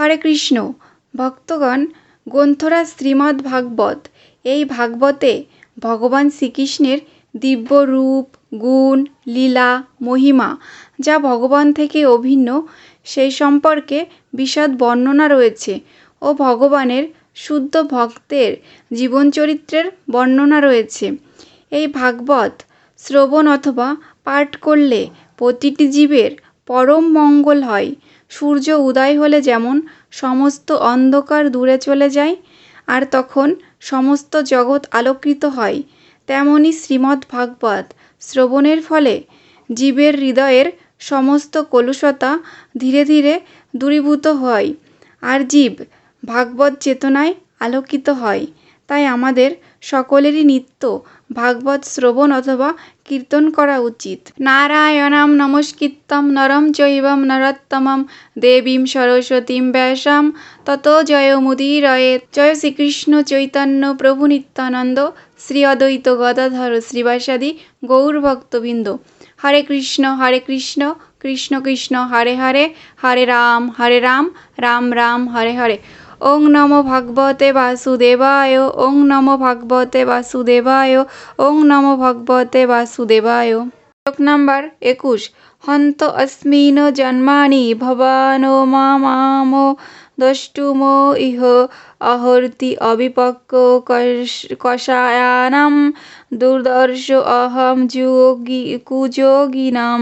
হরে কৃষ্ণ। ভক্তগণ গ্রন্থরাজ শ্রীমদ্ ভাগবত এই ভাগবতে ভগবান শ্রীকৃষ্ণের দিব্য রূপ, গুণ, লীলা, মহিমা, যা ভগবান থেকে অভিন্ন, সেই সম্পর্কে বিশদ বর্ণনা রয়েছে ও ভগবানের শুদ্ধ ভক্তের জীবনচরিত্রের বর্ণনা রয়েছে। এই ভাগবত শ্রবণ অথবা পাঠ করলে প্রতিটি জীবের পরম মঙ্গল হয়। সূর্য উদয় হলে যেমন সমস্ত অন্ধকার দূরে চলে যায়, আর তখন সমস্ত জগৎ আলোকিত হয় তেমনই শ্রীমদ্ ভাগবত শ্রবণের ফলে জীবের হৃদয়ের সমস্ত কলুষতা ধীরে ধীরে দূরীভূত হয়, আর জীব ভাগবত চেতনায় আলোকিত হয়। তাই আমাদের সকলেরই নিত্য ভাগবত শ্রবণ অথবা কীর্তন করা উচিত। নারায়ণাম নমস্কৃত্যম নরম চৈবম নরোত্তমম দেবীম সরস্বতীম ব্যাসাম তত জয় মুদিরয়ে জয় শ্রীকৃষ্ণ চৈতন্য প্রভু নিত্যানন্দ শ্রী অদ্বৈত গদাধর শ্রীবাসাদি গৌরভক্তবৃন্দ। হরে কৃষ্ণ হরে কৃষ্ণ কৃষ্ণ কৃষ্ণ, হরে হরে হরে রাম হরে রাম রাম রাম, হরে হরে। ওং নমো ভগবতে বাসুদেবায়, ওং নমো ভগবতে বাসুদেবায়, ওং নমো ভগবতে বাসুদেবায়। শ্লোক নাম্বার একুশ। হন্ত অস্মিন জন্মানি, ভবানো মামামো দ্রষ্টুমো ইহ অহর্তি অবিপক্ক কষায়ানাম, দুর্দর্শ অহম যোগী কুযোগিনাম।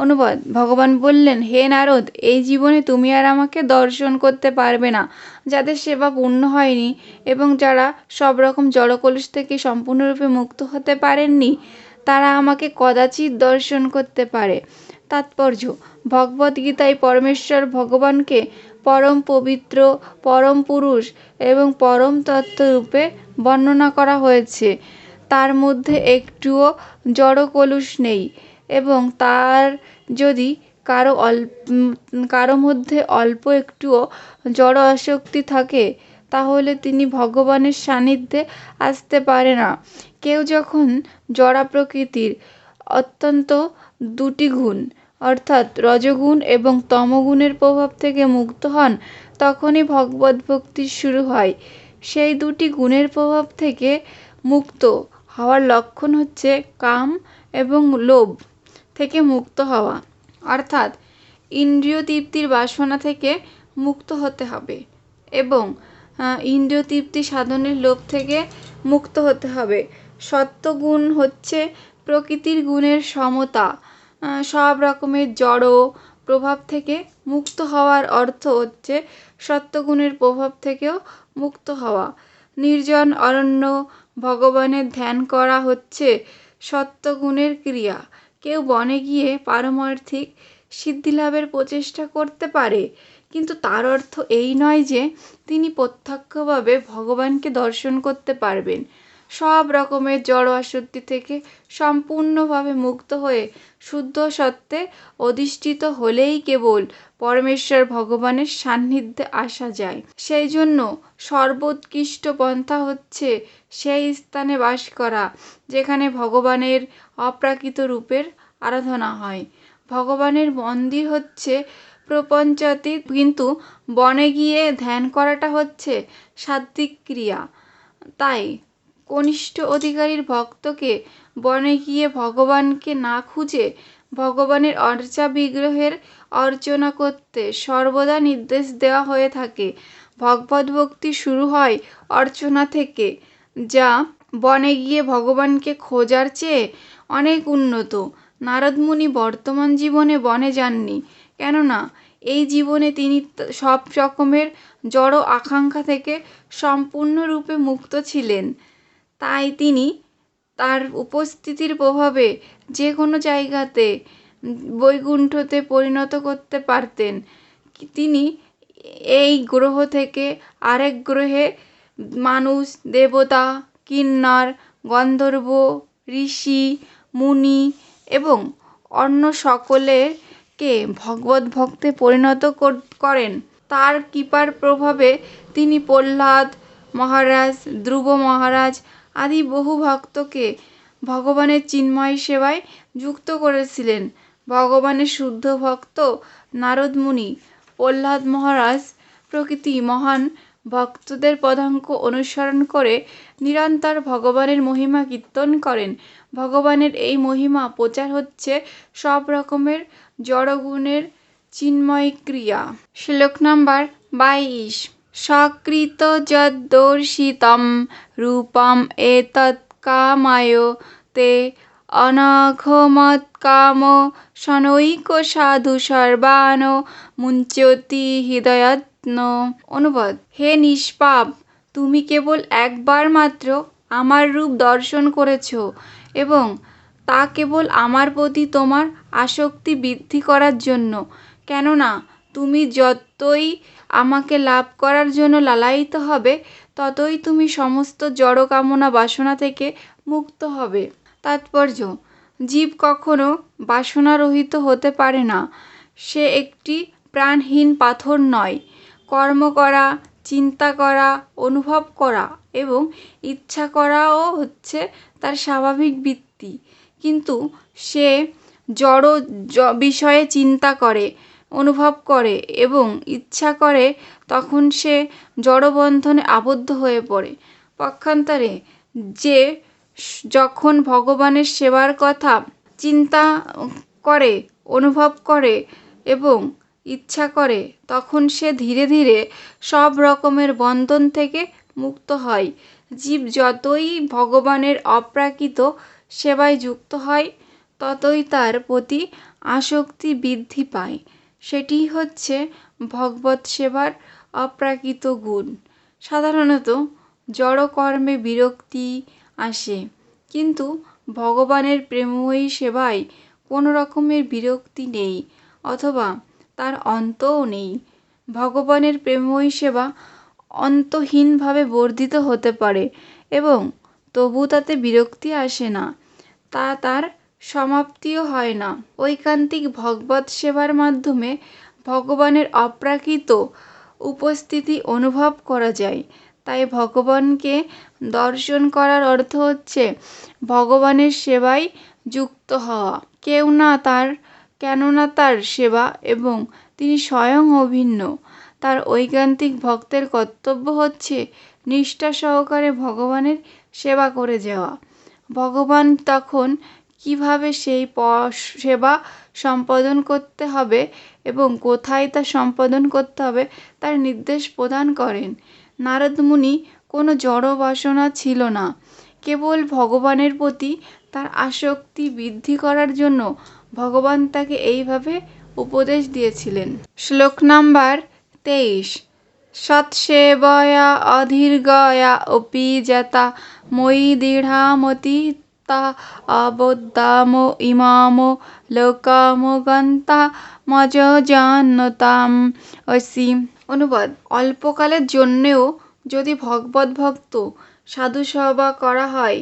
অনুবাদ। ভগবান বললেন, হে নারদ, এই জীবনে তুমি আর আমাকে দর্শন করতে পারবে না। যাদের সেবা পূর্ণ হয়নি এবং যারা সব রকম জড়কলুষ থেকে সম্পূর্ণরূপে মুক্ত হতে পারেননি, তারা আমাকে কদাচিৎ দর্শন করতে পারে। তাৎপর্য। ভগবদ্গীতায় পরমেশ্বর ভগবানকে পরম পবিত্র, পরম পুরুষ এবং পরম তত্ত্বরূপে বর্ণনা করা হয়েছে। তার মধ্যে একটুও জড় কলুষ নেই। এবং তার যদি কারও কারও মধ্যে অল্প একটুও জড় আসক্তি থাকে, তাহলে তিনি ভগবানের সান্নিধ্যে আসতে পারে না। কেউ যখন জড়া প্রকৃতির অত্যন্ত দুটি গুণ, অর্থাৎ রজগুণ এবং তমগুণের প্রভাব থেকে মুক্ত হন, তখনই ভগবত ভক্তি শুরু হয়। সেই দুটি গুণের প্রভাব থেকে মুক্ত হওয়ার লক্ষণ হচ্ছে কাম এবং লোভ। থেকে মুক্ত হওয়া। অর্থাৎ ইন্দ্রিয় তৃপ্তির বাসনা থেকে মুক্ত হতে হবে এবং ইন্দ্রিয় তৃপ্তি সাধনের লোভ থেকে মুক্ত হতে হবে। সত্যগুণ হচ্ছে প্রকৃতির গুণের সমতা। সব রকমের জড় প্রভাব থেকে মুক্ত হওয়ার অর্থ হচ্ছে সত্যগুণের প্রভাব থেকেও মুক্ত হওয়া। নির্জন অরণ্য ভগবানের ধ্যান করা হচ্ছে সত্যগুণের ক্রিয়া। কেউ বনে গিয়ে পারমার্থিক সিদ্ধিলাভের প্রচেষ্টা করতে পারে, কিন্তু তার অর্থ এই নয় যে তিনি প্রত্যক্ষভাবে ভগবানকে দর্শন করতে পারবেন। সব রকমের জড় আসক্তি থেকে সম্পূর্ণভাবে মুক্ত হয়ে শুদ্ধ সত্ত্বে অধিষ্ঠিত হলেই কেবল পরমেশ্বর ভগবানের সান্নিধ্যে আসা যায়। সেই জন্য সর্বোৎকৃষ্ট পন্থা হচ্ছে সেই স্থানে বাস করা, যেখানে ভগবানের অপ্রাকৃত রূপের আরাধনা হয়। ভগবানের মন্দির হচ্ছে প্রপঞ্চাতীত কিন্তু বনে গিয়ে ধ্যান করাটা হচ্ছে সাত্ত্বিক ক্রিয়া। তাই কনিষ্ঠ অধিকারীর ভক্তকে বনে গিয়ে ভগবানকে না খুঁজে ভগবানের অর্চা বিগ্রহের অর্চনা করতে সর্বদা নির্দেশ দেওয়া হয়ে থাকে। ভগবত ভক্তি শুরু হয় অর্চনা থেকে, যা বনে গিয়ে ভগবানকে খোঁজার চেয়ে অনেক উন্নত। নারদমুনি বর্তমান জীবনে বনে যাননি, কেননা এই জীবনে তিনি সব রকমের জড় আকাঙ্ক্ষা থেকে সম্পূর্ণরূপে মুক্ত ছিলেন। তাই তিনি তার উপস্থিতির প্রভাবে যে কোনো জায়গাতে বৈকুণ্ঠতে পরিণত করতে পারতেন। তিনি এই গ্রহ থেকে আরেক গ্রহে মানুষ, দেবতা, কিন্নর, গন্ধর্ব, ঋষি, মুনি এবং অন্য সকলেরকে ভগবত ভক্তে পরিণত করেন। তার কৃপার প্রভাবে তিনি প্রহ্লাদ মহারাজ, ধ্রুব মহারাজ আদি বহু ভক্তকে ভগবানের চিন্ময় সেবায় যুক্ত করেছিলেন। ভগবানের শুদ্ধ ভক্ত নারদ মুনি প্রহ্লাদ মহারাজ প্রকৃতি মহান ভক্তদের পদাঙ্ক অনুসরণ করে নিরন্তর ভগবানের মহিমা কীর্তন করেন। ভগবানের এই মহিমা প্রচার হচ্ছে সব রকমের জড়গুণের চিন্ময় ক্রিয়া। শ্লোক নাম্বার বাইশ। সকৃত যদ্দর্শিতম রূপম এতৎ কামায় তে অনঘমৎকাম শনৈক সাধু সর্বান মুঞ্চতি হৃদয়ত্ন অনুবাদ, হে নিষ্পাপ, তুমি কেবল একবার মাত্র আমার রূপ দর্শন করেছ এবং তা কেবল আমার প্রতি তোমার আসক্তি বৃদ্ধি করার জন্য। কেননা, তুমি যতই আমাকে লাভ করার জন্য লালায়িত হবে, ততই তুমি সমস্ত জড়কামনা বাসনা থেকে মুক্ত হবে। তাৎপর্য। জীব কখনো বাসনারহিত হতে পারে না। সে একটি প্রাণহীন পাথর নয়। কর্ম করা, চিন্তা করা, অনুভব করা এবং ইচ্ছা করাও হচ্ছে তার স্বাভাবিক বৃত্তি। কিন্তু সে জড় বিষয়ে চিন্তা করে, অনুভব করে এবং ইচ্ছা করে তখন সে জড়বন্ধনে আবদ্ধ হয়ে পড়ে। পক্ষান্তরে যে যখন ভগবানের সেবার কথা চিন্তা করে, অনুভব করে এবং ইচ্ছা করে, তখন সে ধীরে ধীরে সব রকমের বন্ধন থেকে মুক্ত হয়। জীব যতই ভগবানের অপ্রাকৃত সেবায় যুক্ত হয়, ততই তার প্রতি আসক্তি বৃদ্ধি পায়। সেটি হচ্ছে ভগবত সেবার অপ্রাকৃত গুণ। সাধারণত জড়কর্মে বিরক্তি আসে। কিন্তু ভগবানের প্রেমময়ী সেবায় কোনো রকমের বিরক্তি নেই অথবা তার অন্তও নেই। ভগবানের প্রেমময়ী সেবা অন্তহীনভাবে বর্ধিত হতে পারে এবং তবু তাতে বিরক্তি আসে না। তা তার সমাপ্তিও হয় না। ঐকান্তিক ভগবত সেবার মাধ্যমে ভগবানের অপ্রাকৃত উপস্থিতি অনুভব করা যায়। তাই ভগবানকে দর্শন করার অর্থ হচ্ছে ভগবানের সেবায় যুক্ত হওয়া। কেউ না তার, কেননা তার সেবা এবং তিনি স্বয়ং অভিন্ন। তার ঐকান্তিক ভক্তের কর্তব্য হচ্ছে নিষ্ঠা সহকারে ভগবানের সেবা করে যাওয়া। ভগবান তখন কীভাবে সেই সেবা সম্পাদন করতে হবে এবং কোথায় তা সম্পাদন করতে হবে তার নির্দেশ প্রদান করেন। নারদ মুনি কোনো জড় বাসনা ছিল না। কেবল ভগবানের প্রতি তার আসক্তি বৃদ্ধি করার জন্য ভগবান তাকে এইভাবে উপদেশ দিয়েছিলেন। শ্লোক নাম্বার তেইশ। সৎসেবয়া অধীর্গয়া অপি যতা মই দৃঢ়ামতি ইমাম লোকাম গন্তা মজ জান্নতাম অসি অনুবাদ অল্পকালের জন্যেও যদি ভগবত ভক্ত, সাধু সভা করা হয়,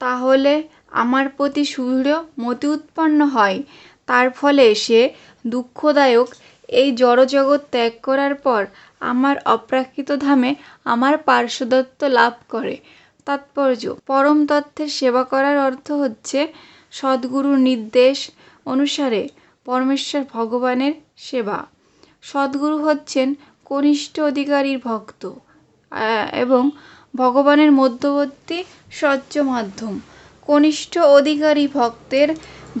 তাহলে আমার প্রতি সুদৃঢ়, মতি উৎপন্ন হয়। তার ফলে সে দুঃখদায়ক এই জড়জগৎ ত্যাগ করার পর আমার অপ্রাকৃত ধামে আমার পার্শ্বদত্ত লাভ করে। তাৎপর্য। পরম তত্ত্বের সেবা করার অর্থ হচ্ছে সদ্গুরুর নির্দেশ অনুসারে পরমেশ্বর ভগবানের সেবা। সদ্গুরু হচ্ছেন কনিষ্ঠ অধিকারীর ভক্ত এবং ভগবানের মধ্যবর্তী স্বচ্ছ মাধ্যম। কনিষ্ঠ অধিকারী ভক্তের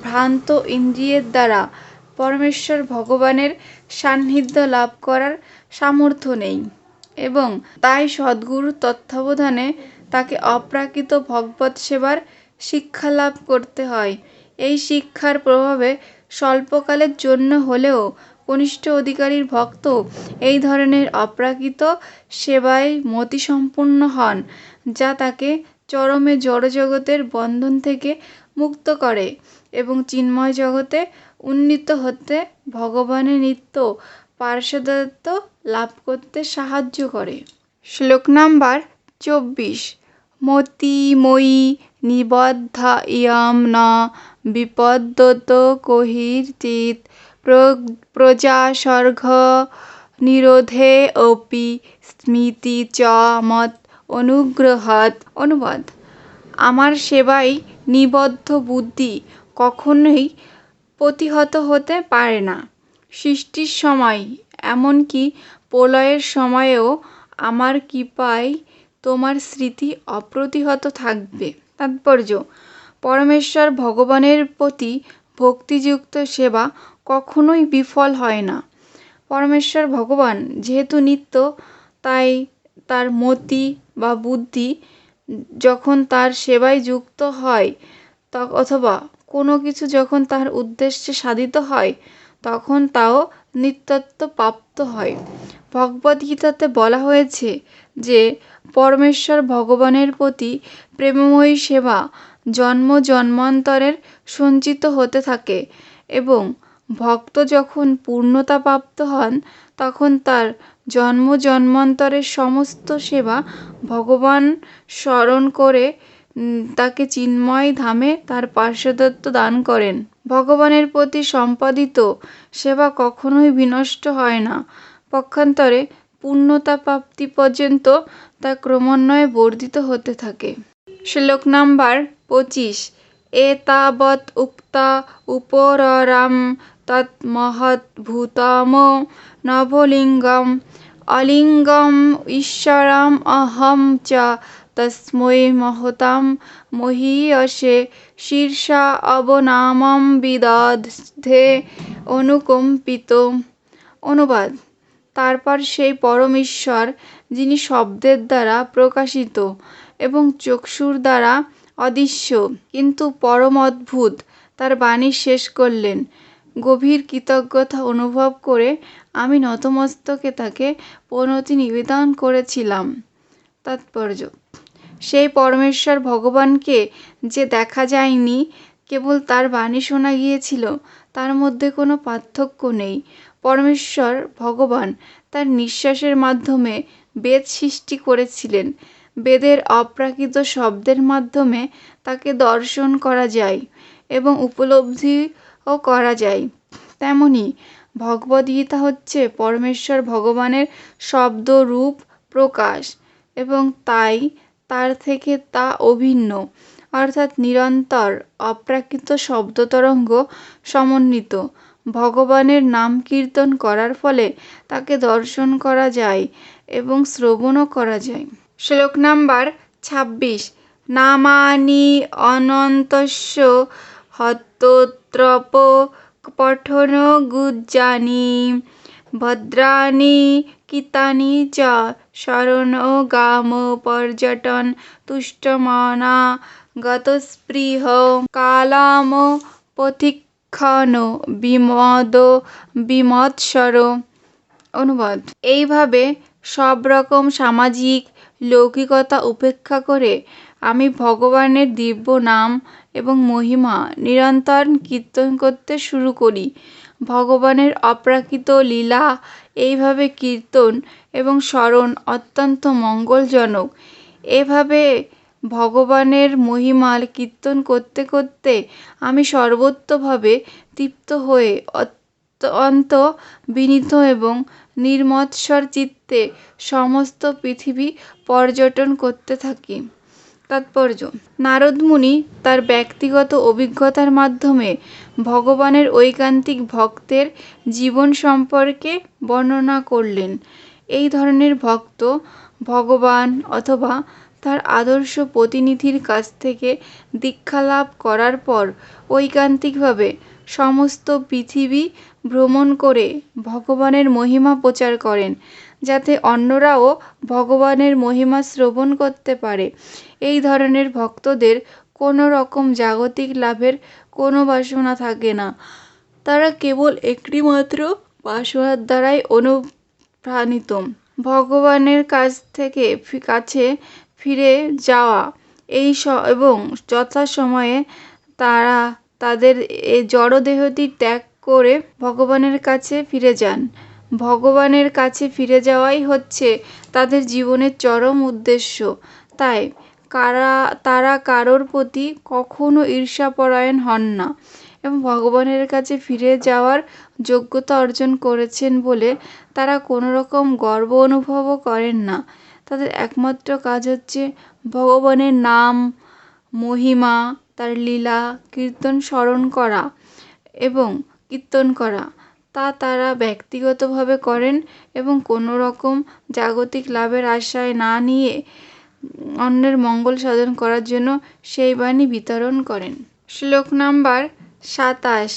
ভ্রান্ত ইন্দ্রিয়ের দ্বারা পরমেশ্বর ভগবানের সান্নিধ্য লাভ করার সামর্থ্য নেই, এবং তাই সদ্গুরুর তত্ত্বাবধানে তাকে অপ্রাকৃত ভগবত সেবার শিক্ষা লাভ করতে হয়। এই শিক্ষার প্রভাবে স্বল্পকালের জন্য হলেও কনিষ্ঠ অধিকারীর ভক্ত এই ধরনের অপ্রাকৃত সেবায় মতিসম্পন্ন হন, যা তাকে চরমে জড়জগতের বন্ধন থেকে মুক্ত করে এবং চিন্ময় জগতে উন্নীত হতে ভগবানের নিত্য পার্শ্বদত্ত লাভ করতে সাহায্য করে। শ্লোক নাম্বার চব্বিশ। মতি মই নিবদ্ধা ইয়ম ন। বিপদ্যত নিরোধে অপি স্মৃতি চ মত অনুগ্রহাৎ অনুবাদ। আমার সেবায় নিবদ্ধ বুদ্ধি কখনোই প্রতিহত হতে পারে না। সৃষ্টির সময়, এমনকি প্রলয়ের সময়েও আমার কৃপায় তোমার স্মৃতি অপ্রতিহত থাকবে। তাৎপর্য, পরমেশ্বর ভগবানের প্রতি ভক্তিযুক্ত সেবা কখনোই বিফল হয় না। পরমেশ্বর ভগবান যেহেতু নিত্য, তাই তার মতি বা বুদ্ধি যখন তার সেবায় যুক্ত হয় অথবা কোনো কিছু যখন তার উদ্দেশ্যে সাধিত হয়, তখন তাও নিত্যত্ব প্রাপ্ত হয়। ভগবদ্গীতাতে বলা হয়েছে যে পরমেশ্বর ভগবানের প্রতি প্রেমময়ী সেবা জন্ম জন্মান্তরের সঞ্চিত হতে থাকে এবং ভক্ত যখন পূর্ণতা প্রাপ্ত হন, তখন তার জন্ম জন্মান্তরের সমস্ত সেবা ভগবান স্মরণ করে তাকে চিন্ময় ধামে তার পার্শ্বদত্ত দান করেন। ভগবানের প্রতি সম্পাদিত সেবা কখনোই বিনষ্ট হয় না। পক্ষান্তরে পূর্ণতা প্রাপ্তি পর্যন্ত তা ক্রমান্বয়ে বর্ধিত হতে থাকে। শ্লোক নাম্বার পঁচিশ। এতাবৎ উক্তা উপররাম তৎমহদ্ভুতম নবলিঙ্গম অলিঙ্গম ঈশ্বরম অহম চ তস্मै মহতাম মহীয়সে শীর্ষা অবনামম বিদধে অনুকম্পিত। অনুবাদ। তারপর সেই পরম ঈশ্বর যিনি শব্দের দ্বারা প্রকাশিত এবং চক্ষুর দ্বারা অদৃশ্য, কিন্তু পরম অদ্ভুত, তার বাণী শেষ করলেন। গভীর কৃতজ্ঞতা অনুভব করে আমি নতমস্তকে তাকে প্রণতি নিবেদন করেছিলাম। তাৎপর্য। সেই পরমেশ্বর ভগবানকে যে দেখা যায়নি, কেবল তার বাণী শোনা গিয়েছিল, তার মধ্যে কোনো পার্থক্য নেই। পরমেশ্বর ভগবান তার নিঃশ্বাসের মাধ্যমে বেদ সৃষ্টি করেছিলেন। বেদের অপ্রাকৃত শব্দের মাধ্যমে তাকে দর্শন করা যায় এবং উপলব্ধিও করা যায়। তেমনি ভগবদ্গীতা হচ্ছে পরমেশ্বর ভগবানের শব্দ রূপ প্রকাশ এবং তাই তার থেকে তা অভিন্ন, অর্থাৎ নিরন্তর অপ্রাকৃত শব্দতরঙ্গ সমন্বিত। ভগবানের নাম কীর্তন করার ফলে তাকে দর্শন করা যায় এবং শ্রবণও করা যায়। শ্লোক নাম্বার ছাব্বিশ, নামানি অনন্তস্য হতোত্রপ পঠন গুজ্জানি ভদ্রাণি কিতানি চ শরণগাম পর্যটন তুষ্টমনা গতস্পৃহ কালাম পথিক্ষণ বিমদ, বিমৎসর, অনুবাদ। এইভাবে সব রকম সামাজিক লৌকিকতা উপেক্ষা করে আমি ভগবানের দিব্য নাম এবং মহিমা নিরন্তর কীর্তন করতে শুরু করি। ভগবানের অপ্রাকৃত লীলা, এইভাবে কীর্তন এবং স্মরণ অত্যন্ত মঙ্গলজনক। এভাবে ভগবানের মহিমার কীর্তন করতে করতে আমি সর্বতোভাবে তৃপ্ত হয়ে অত্যন্ত বিনীত এবং নির্মৎসর চিত্তে সমস্ত পৃথিবী পর্যটন করতে থাকি। তাৎপর্য, নারদ মুনি তার ব্যক্তিগত অভিজ্ঞতার মাধ্যমে ভগবানের ঐকান্তিক ভক্তের জীবন সম্পর্কে বর্ণনা করলেন। এই ধরনের ভক্ত ভগবান অথবা আদর্শ প্রতিনিধির কাছ থেকে দীক্ষা লাভ করার পর ঐকান্তিকভাবে সমস্ত পৃথিবী ভ্রমণ করে ভগবানের মহিমা প্রচার করেন, যাতে অন্যরাও ভগবানের মহিমা শ্রবণ করতে পারে। এই ধরনের ভক্তদের কোনো রকম জাগতিক লাভের কোনো বাসনা থাকে না। তারা কেবল একটিমাত্র বাসনার দ্বারাই অনুপ্রাণিত। ভগবানের কাছ থেকে কাছে ফিরে যাওয়া। এই স, এবং যথাসময়ে তারা তাদের এই জড়দেহটি ত্যাগ করে ভগবানের কাছে ফিরে যান। ভগবানের কাছে ফিরে যাওয়াই হচ্ছে তাদের জীবনের চরম উদ্দেশ্য। তাই কারা, তারা কারোর প্রতি কখনো ঈর্ষাপরায়ণ হন না এবং ভগবানের কাছে ফিরে যাওয়ার যোগ্যতা অর্জন করেছেন বলে তারা কোনো রকম গর্ব অনুভবও করেন না। তাদের একমাত্র কাজ হচ্ছে ভগবানের নাম, মহিমা, তার লীলা, কীর্তন, স্মরণ করা এবং কীর্তন করা। তা তারা ব্যক্তিগতভাবে করেন এবং কোনো রকম জাগতিক লাভের আশায় না নিয়ে অন্যের মঙ্গল সাধন করার জন্য সেই বাণী বিতরণ করেন। শ্লোক নাম্বার সাতাশ।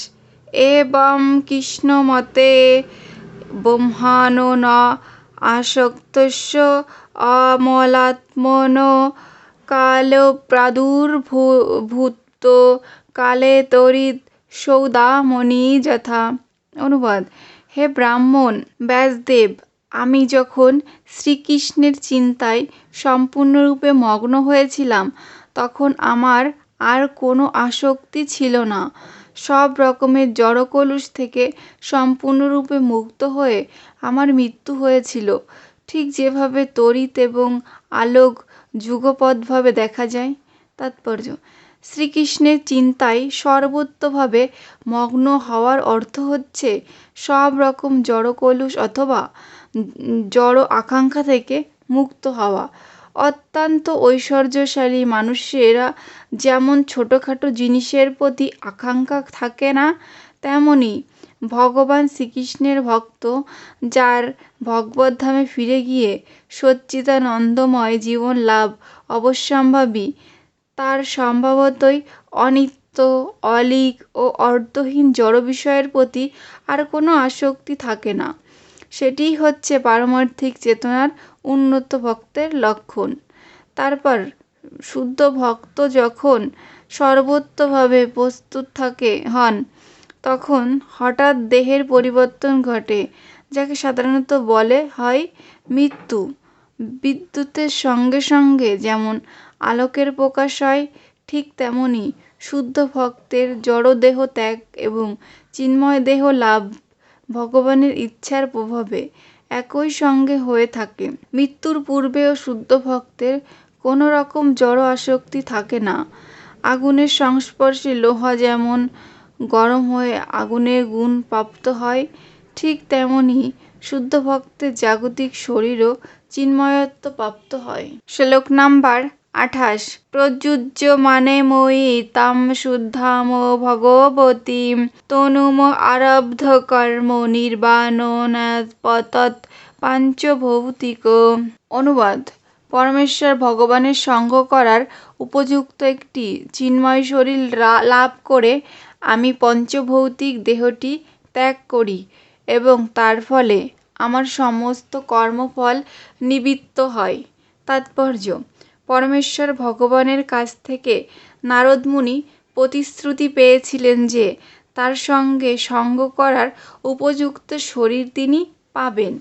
এবং কৃষ্ণমতে ব্রহ্মাণো ন আসক্তস্য অমলাত্মনো কাল প্রাদুর্ভূত কালে তরিত সৌদামণি যথা। অনুবাদ, হে ব্রাহ্মণ, ব্যাসদেব, আমি যখন শ্রীকৃষ্ণের চিন্তায় সম্পূর্ণরূপে মগ্ন হয়েছিলাম, তখন আমার আর কোনো আসক্তি ছিল না। সব রকমের জড়কলুষ থেকে সম্পূর্ণরূপে মুক্ত হয়ে আমার মৃত্যু হয়েছিল। ঠিক যেভাবে তড়িৎ এবং আলোক যুগপৎভাবে দেখা যায়, তাৎপর্য। শ্রীকৃষ্ণের চিন্তায় সর্বোত্তভাবে মগ্ন হওয়ার অর্থ হচ্ছে সব রকম জড়কলুষ অথবা জড় আকাঙ্ক্ষা থেকে মুক্ত হওয়া। অত্যন্ত ঐশ্বর্যশালী মানুষেরা যেমন ছোটোখাটো জিনিসের প্রতি আকাঙ্ক্ষা থাকে না, তেমনি ভগবান শ্রীকৃষ্ণের ভক্ত যার ভগবদ্ধামে ফিরে গিয়ে সচ্চিদানন্দময় জীবন লাভ অবশ্যম্ভাবী, তার সম্ভবতই অনিত্য, অলীক ও অর্থহীন জড় বিষয়ের প্রতি আর কোনো আসক্তি থাকে না। সেটিই হচ্ছে পারমার্থিক চেতনার উন্নত ভক্তের লক্ষণ। তারপর শুদ্ধ ভক্ত যখন সর্বত্রভাবে প্রস্তুত থাকে, হন, তখন হঠাৎ দেহের পরিবর্তন ঘটে, যাকে সাধারণত বলে হয় মৃত্যু। বিদ্যুতের সঙ্গে সঙ্গে যেমন আলোকের প্রকাশ হয়, ঠিক তেমনি শুদ্ধ ভক্তের জড়দেহ ত্যাগ এবং চিন্ময় দেহ লাভ ভগবানের ইচ্ছার প্রভাবে একই সঙ্গে হয়ে থাকে। মৃত্যুর পূর্বেও শুদ্ধ ভক্তের কোনো রকম জড় আসক্তি থাকে না। আগুনের সংস্পর্শে লোহা যেমন গরম হয়ে আগুনের গুণ প্রাপ্ত হয়, ঠিক তেমনি শুদ্ধ ভক্তের জাগতিক শরীরও চিন্ময়ত্ব প্রাপ্ত হয়। শ্লোক নাম্বার আঠাশ। প্রযুজ্যমানে মই তাম শুদ্ধাম ভগবতীম তনুম আরব্ধ কর্ম নির্বাণনাৎপতৎ পাঞ্চভৌতিক। অনুবাদ, পরমেশ্বর ভগবানের সঙ্গ করার উপযুক্ত একটি চিন্ময় শরীর লাভ করে আমি পঞ্চভৌতিক দেহটি ত্যাগ করি এবং তার ফলে আমার সমস্ত কর্মফল নিবৃত্ত হয়। তাৎপর্য পরমেশ্বর ভগবানের কাছ থেকে নারদমুনি প্রতিশ্রুতি পেয়েছিলেন যে তার সঙ্গে সঙ্গ করার উপযুক্ত শরীর তিনি পাবেন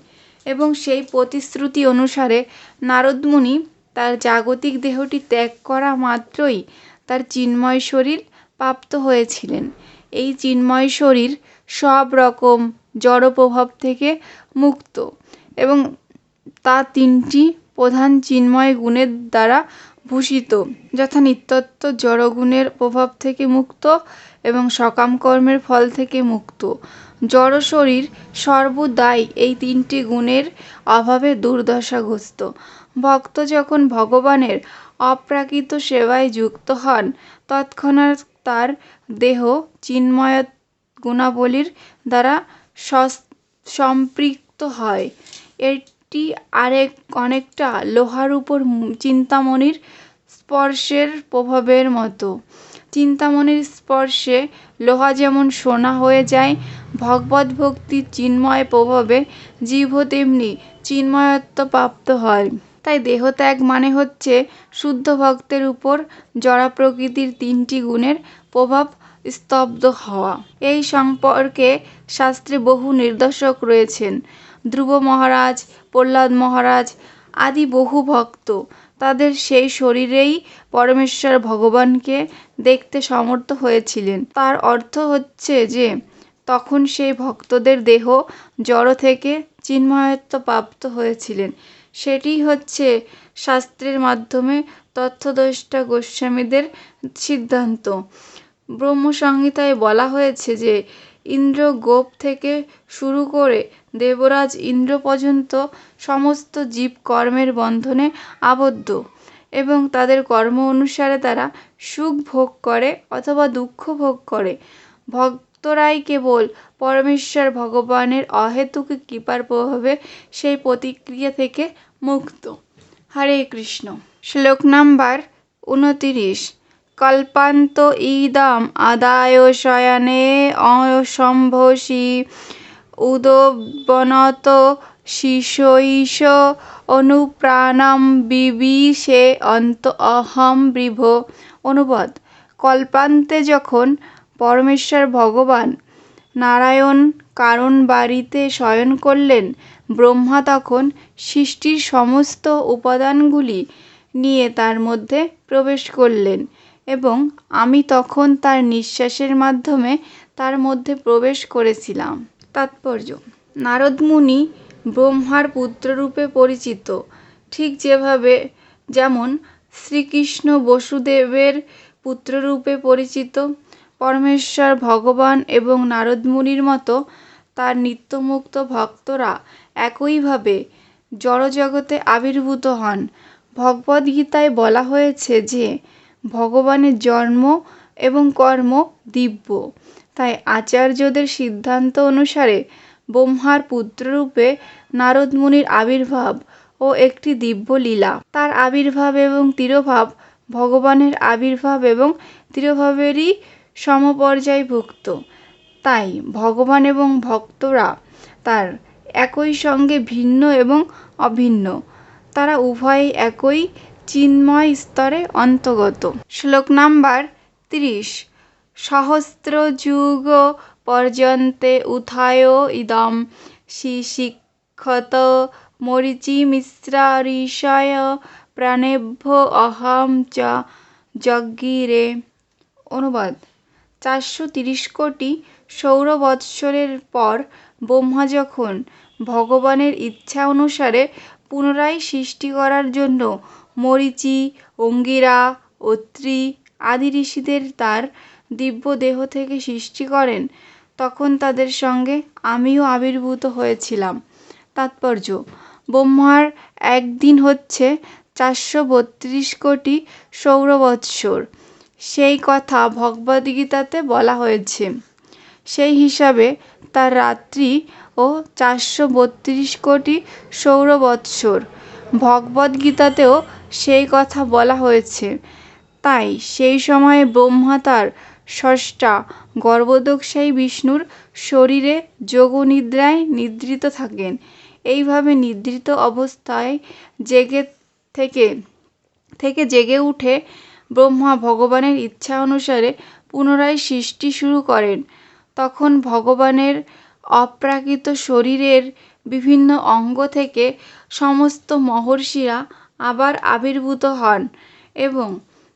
এবং সেই প্রতিশ্রুতি অনুসারে নারদমুনি তার জাগতিক দেহটি ত্যাগ করা মাত্রই তার চিন্ময় শরীর প্রাপ্ত হয়েছিলেন। এই চিন্ময় শরীর সব রকম জড় প্রভাব থেকে মুক্ত এবং তা তিনটি প্রধান চিন্ময় গুণের দ্বারা ভূষিত, যথা নিত্যত্ব জড়গুণের প্রভাব থেকে মুক্ত এবং সকাম কর্মের ফল থেকে মুক্ত। জড় শরীর সর্বদাই এই তিনটি গুণের অভাবে দুর্দশাগ্রস্ত। ভক্ত যখন ভগবানের অপ্রাকৃত সেবায় যুক্ত হন, তৎক্ষণাৎ তার দেহ চিন্ময় গুণাবলীর দ্বারা সম্পৃক্ত হয়। এটি আরেক অনেকটা লোহার উপর চিন্তামণির স্পর্শের প্রভাবের মতো। চিন্তামণির স্পর্শে লোহা যেমন সোনা হয়ে যায় ভগবত ভক্তির চিন্ময় প্রভাবে জীব তেমনি চিন্ময়ত্ব প্রাপ্ত হয়। তাই দেহত্যাগ মানে হচ্ছে শুদ্ধ ভক্তের উপর জড়া প্রকৃতির তিনটি গুণের প্রভাব স্তব্ধ হওয়া। এই সম্পর্কে শাস্ত্রে বহু নির্দেশক রয়েছেন। ধ্রুব মহারাজ, প্রহ্লাদ মহারাজ আদি বহু ভক্ত। তাদের সেই শরীরেই পরমেশ্বর ভগবানকে দেখতে সমর্থ হয়েছিলেন। তার অর্থ হচ্ছে যে, তখন সেই ভক্তদের দেহ জড় থেকে চিন্ময়ত্ব প্রাপ্ত হয়েছিলেন। সেটি হচ্ছে শাস্ত্রের মাধ্যমে তথ্যদ্রষ্টা গোস্বামীদের সিদ্ধান্ত। ব্রহ্মসংহিতায় বলা হয়েছে যে ইন্দ্র গোপ থেকে শুরু করে দেবরাজ ইন্দ্র পর্যন্ত সমস্ত জীব কর্মের বন্ধনে আবদ্ধ এবং তাদের কর্ম অনুসারে তারা সুখ ভোগ করে অথবা দুঃখ ভোগ করে। ভক্তরাই কেবল পরমেশ্বর ভগবানের অহেতুক কৃপার প্রভাবে সেই প্রতিক্রিয়া থেকে মুক্ত। হরে কৃষ্ণ। শ্লোক নাম্বার উনতিরিশ। কল্পান্ত ইদম আদায় শয়নে অসম্ভসি উদবনত শিশৈষ অনুপ্রাণম বিবিষে অন্ত অহম বৃভ। অনুবাদ, কল্পান্তে যখন পরমেশ্বর ভগবান নারায়ণ কারণ বাড়িতে শয়ন করলেন, ব্রহ্মা তখন সৃষ্টির সমস্ত উপাদানগুলি নিয়ে তার মধ্যে প্রবেশ করলেন। এবং আমি তখন তার নিঃশ্বাসের মাধ্যমে তার মধ্যে প্রবেশ করেছিলাম। তাৎপর্য। নারদ মুনি ব্রহ্মার পুত্ররূপে পরিচিত। ঠিক যেভাবে যেমন শ্রীকৃষ্ণ বসুদেবের পুত্ররূপে পরিচিত, পরমেশ্বর ভগবান এবং নারদ মুনির মতো তার নিত্যমুক্ত ভক্তরা একইভাবে জড়জগতে আবির্ভূত হন। ভগবদ্গীতায় বলা হয়েছে যে ভগবানের জন্ম এবং কর্ম দিব্য। তাই আচার্যদের সিদ্ধান্ত অনুসারে ব্রহ্মার পুত্ররূপে নারদ মুনির আবির্ভাব ও একটি দিব্য লীলা। তার আবির্ভাব এবং তিরোভাব ভগবানের আবির্ভাব এবং তিরোভাবেরই সমপর্যায়ভুক্ত তাই ভগবান এবং ভক্তরা তার একই সঙ্গে ভিন্ন এবং অভিন্ন। তারা উভয়ই একই চিন্ময় স্তরে অন্তর্গত। শ্লোক নাম্বার ত্রিশ। সহস্র যুগ পর্যন্তে উথায় ইদম। শিক্ষত মরিচিমিশ্রা ঋষয় প্রাণেভ্য অহম চ যজ্ঞিরে। অনুবাদ। চারশো তিরিশ কোটি সৌর বৎসরের পর ব্রহ্মা যখন ভগবানের ইচ্ছা অনুসারে পুনরায় সৃষ্টি করার জন্য মরীচি, অঙ্গিরা, অত্রি আদি ঋষিদের তার দিব্য দেহ থেকে সৃষ্টি করেন। তখন তাদের সঙ্গে আমিও আবির্ভূত হয়েছিলাম। তাৎপর্য, ব্রহ্মার একদিন হচ্ছে চারশো বত্রিশ কোটি সৌর বৎসর সেই কথা ভগবদ্গীতাতে বলা হয়েছে। সেই হিসাবে তার রাত্রি ও চারশো বত্রিশ কোটি সৌর বৎসর ভগবদ্গীতাতেও সেই কথা বলা হয়েছে। তাই সেই সময়ে ব্রহ্মা তার স্রষ্টা গর্ভদোষাই বিষ্ণুর শরীরে যোগনিদ্রায় নিদ্রিত থাকেন। এইভাবে নিদ্রিত অবস্থায় জেগে থেকে থেকে জেগে উঠে ব্রহ্মা ভগবানের ইচ্ছা অনুসারে পুনরায় সৃষ্টি শুরু করেন। তখন ভগবানের অপ্রাকৃত শরীরের বিভিন্ন অঙ্গ থেকে সমস্ত মহর্ষিরা আবার আবির্ভূত হন এবং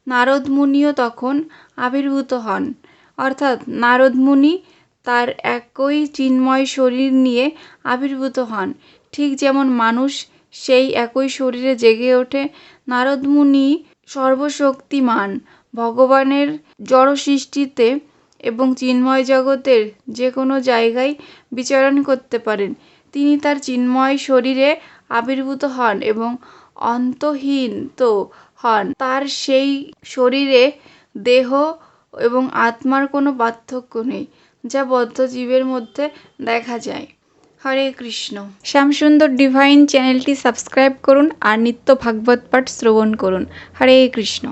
নারদ মুনিও তখন আবির্ভূত হন। অর্থাৎ নারদ মুনি তার একই চিন্ময় শরীর নিয়ে আবির্ভূত হন। ঠিক যেমন মানুষ সেই একই শরীরে জেগে ওঠে নারদ মুনি সর্বশক্তিমান, ভগবানের জড় সৃষ্টিতে এবং চিন্ময় জগতের যে কোনো জায়গায় বিচরণ করতে পারেন। তিনি তার চিন্ময় শরীরে আবির্ভূত হন এবং অন্তহীন তো হন। তার সেই শরীরে দেহ এবং আত্মার কোনো পার্থক্য নেই, যা বদ্ধ জীবের মধ্যে দেখা যায়। হরে কৃষ্ণ। শ্যামসুন্দর ডিভাইন চ্যানেলটি সাবস্ক্রাইব করুন আর নিত্য ভাগবত পাঠ শ্রবণ করুন। হরে কৃষ্ণ।